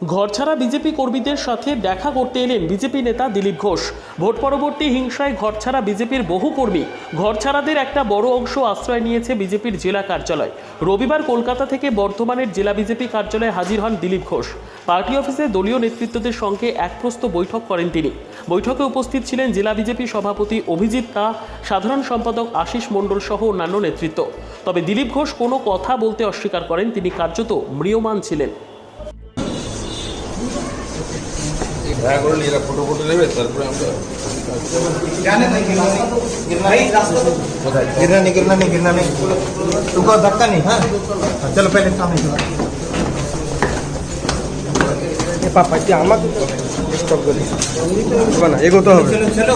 ঘরছাড়া BJP কর্মীদের সাথে দেখা করতে এলেন বিজেপি নেতা দিলীপ ঘোষ। ভোট পরবর্তী হিংসায় ঘরছাড়া বিজেপির বহু কর্মী। ঘরছাড়াদের একটা বড় অংশ আশ্রয় নিয়েছে বিজেপির জেলা কার্যালয়। রবিবার কলকাতা থেকে বর্ধমানের জেলা বিজেপি কার্যালয়ে হাজির হন দিলীপ ঘোষ। পার্টি অফিসে দলীয় নেতৃত্বদের সঙ্গে একপ্রস্ত বৈঠক করেন তিনি। বৈঠকে উপস্থিত ছিলেন জেলা বিজেপি সভাপতি অভিজিৎ কা, সাধারণ সম্পাদক আশিস মণ্ডল সহ অন্যান্য নেতৃত্ব। তবে দিলীপ ঘোষ কোনো কথা বলতে অস্বীকার করেন, তিনি কার্যত ম্রিয়মান ছিলেন। দেখা করে নিয়ে এরা ফটো ফটো নেবে তারপরে আমরা गिरना नहीं गिरना नहीं गिरना नहीं रुको धक्का नहीं हाँ हाँ, चलो पहले सामने चलो পাপা কি আমাকে স্টপ করি না এগোতে হবে चलो चलो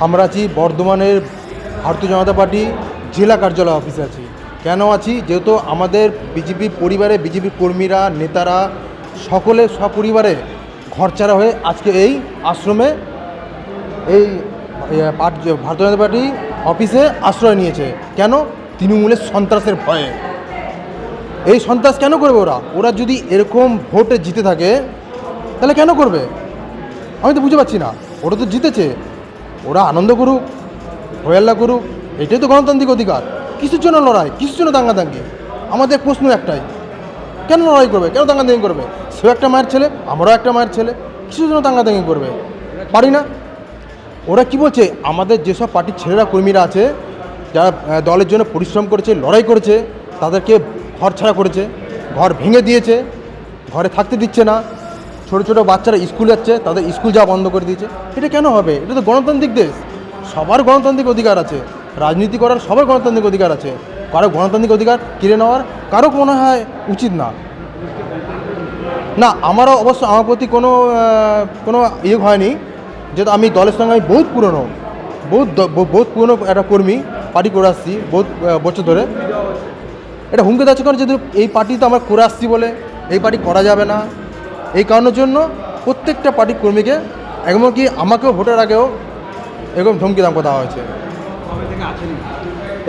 আমরা আছি বর্ধমানের ভারতীয় জনতা পার্টি জেলা কার্যালয় অফিসে আছি। কেন আছি? যেহেতু আমাদের বিজেপি পরিবারে বিজেপি কর্মীরা, নেতারা সকলে সপরিবারে ঘরছাড়া হয়ে আজকে এই আশ্রমে এই ভারতীয় জনতা পার্টি অফিসে আশ্রয় নিয়েছে। কেন? তৃণমূলের সন্ত্রাসের ভয়ে। এই সন্ত্রাস কেন করবে ওরা? ওরা যদি এরকম ভোটে জিতে থাকে, তাহলে কেন করবে? আমি তো বুঝতে পারছি না। ওরা তো জিতেছে। ওরা আনন্দ করুক হয়াল্লা করুক, এটাই তো গণতান্ত্রিক অধিকার। কিসের জন্য লড়াই? কিসের জন্য দাঙ্গা দাঙ্গাদাঙ্গি? আমাদের প্রশ্ন একটাই, কেন লড়াই করবে? কেন দাঙ্গা দাঙ্গাদাঙ্গি করবে? সেও একটা মায়ের ছেলে, আমরাও একটা মায়ের ছেলে, কিসের জন্য দাঙ্গাদাঙ্গি করবে? পারি না? ওরা কি বলছে? আমাদের যেসব পার্টির ছেলেরা, কর্মীরা আছে, যারা দলের জন্য পরিশ্রম করেছে, লড়াই করেছে, তাদেরকে ঘর ছাড়া করেছে, ঘর ভেঙে দিয়েছে, ঘরে থাকতে দিচ্ছে না। ছোট ছোট বাচ্চারা স্কুল যাচ্ছে, তাদের স্কুল যাওয়া বন্ধ করে দিয়েছে। এটা কেন হবে? এটা তো গণতান্ত্রিক দেশ। সবার গণতান্ত্রিক অধিকার আছে। রাজনীতি করার সবার গণতান্ত্রিক অধিকার আছে। কারও গণতান্ত্রিক অধিকার কিনে নেওয়ার কারও মনে হয় উচিত না। না, আমারও অবশ্য আমার প্রতি কোনো কোনো ইয়ে হয়নি। যেহেতু আমি দলের সঙ্গে, আমি বহুত পুরনো, বহুত বহুত পুরনো একটা কর্মী, পার্টি করে আসছি বহুত বছর ধরে। এটা হুমকি দিচ্ছে কারণ যেহেতু এই পার্টি তো আমরা করে আসছি বলে, এই পার্টি করা যাবে না। এই কারণের জন্য প্রত্যেকটা পার্টির কর্মীকে এমনকি আমাকেও ভোটের আগেও এরকম ধমকি দাম দেওয়া হয়েছে।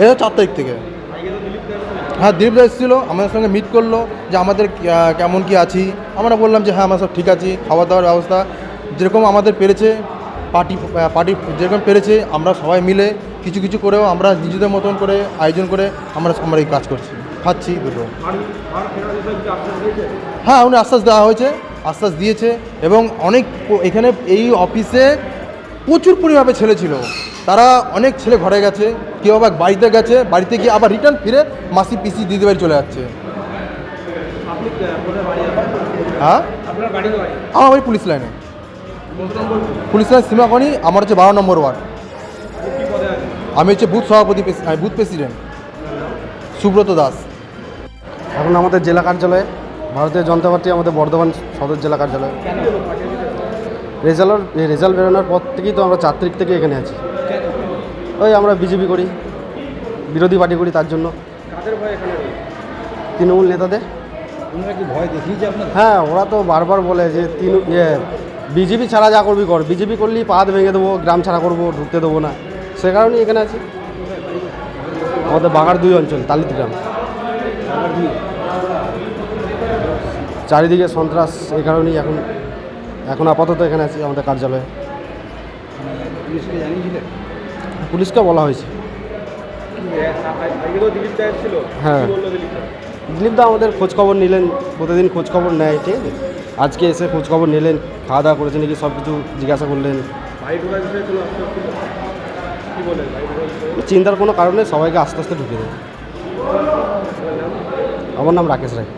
এটা চার তারিখ থেকে। হ্যাঁ দিলীপ দা এসেছিল আমাদের সঙ্গে মিট করল যে আমাদের কেমন কি আছি। আমরা বললাম যে হ্যাঁ আমরা সব ঠিক আছি খাওয়া দাওয়ার ব্যবস্থা যেরকম আমাদের পেরেছে পার্টি পার্টি যেরকম পেরেছে আমরা সবাই মিলে কিছু কিছু করেও আমরা নিজেদের মতন করে আয়োজন করে আমরা আমরা এই কাজ করছি খাচ্ছি দুটো। হ্যাঁ উনি আশ্বাস দেওয়া হয়েছে। আশ্বাস দিয়েছে এবং অনেক এখানে এই অফিসে প্রচুর পরিমাণে ছেলে ছিল। তারা অনেক ছেলে ঘরে গেছে কেউ আবার বাড়িতে গেছে বাড়িতে গিয়ে আবার রিটার্ন ফিরে মাসি পিসি দিদি বাড়ি চলে যাচ্ছে। হ্যাঁ? আমার বাড়ি পুলিশ লাইনে। পুলিশ লাইন সীমাকণি আমার হচ্ছে বারো নম্বর ওয়ার্ড। আমি হচ্ছে বুথ সভাপতি বুথ প্রেসিডেন্ট। সুব্রত দাস। এখন আমাদের জেলা কার্যালয়ে ভারতীয় জনতা পার্টি আমাদের বর্ধমান সদর জেলা কার্যালয়। রেজাল্ট রেজাল্ট বেরোনোর পর থেকেই তো আমরা চার তারিখ থেকে এখানে আছি। ওই আমরা বিজেপি করি বিরোধী পার্টি করি তার জন্য। তৃণমূল নেতাদের। ভয় হ্যাঁ ওরা তো বারবার বলে যে তিন ইয়ে বিজেপি ছাড়া যা করবি কর। বিজেপি করলেই পাত ভেঙে দেবো গ্রাম ছাড়া করব ঢুকতে দেবো না। সে কারণেই এখানে আছি। আমাদের বাগার দুই অঞ্চল তালিত গ্রাম। চারিদিকে সন্ত্রাস এই কারণেই এখন এখন আপাতত এখানে আছি আমাদের কার্যালয়ে। পুলিশকে বলা হয়েছে। হ্যাঁ। দিলীপ দা আমাদের খোঁজখবর নিলেন প্রতিদিন খোঁজখবর নেয় ঠিক আছে? আজকে এসে খোঁজখবর নিলেন খাওয়া দাওয়া করেছেন নাকি সব কিছু জিজ্ঞাসা করলেন। চিন্তার কোনো কারণে সবাইকে আস্তে আস্তে ঢুকে দেয় আমার নাম রাকেশ রায়।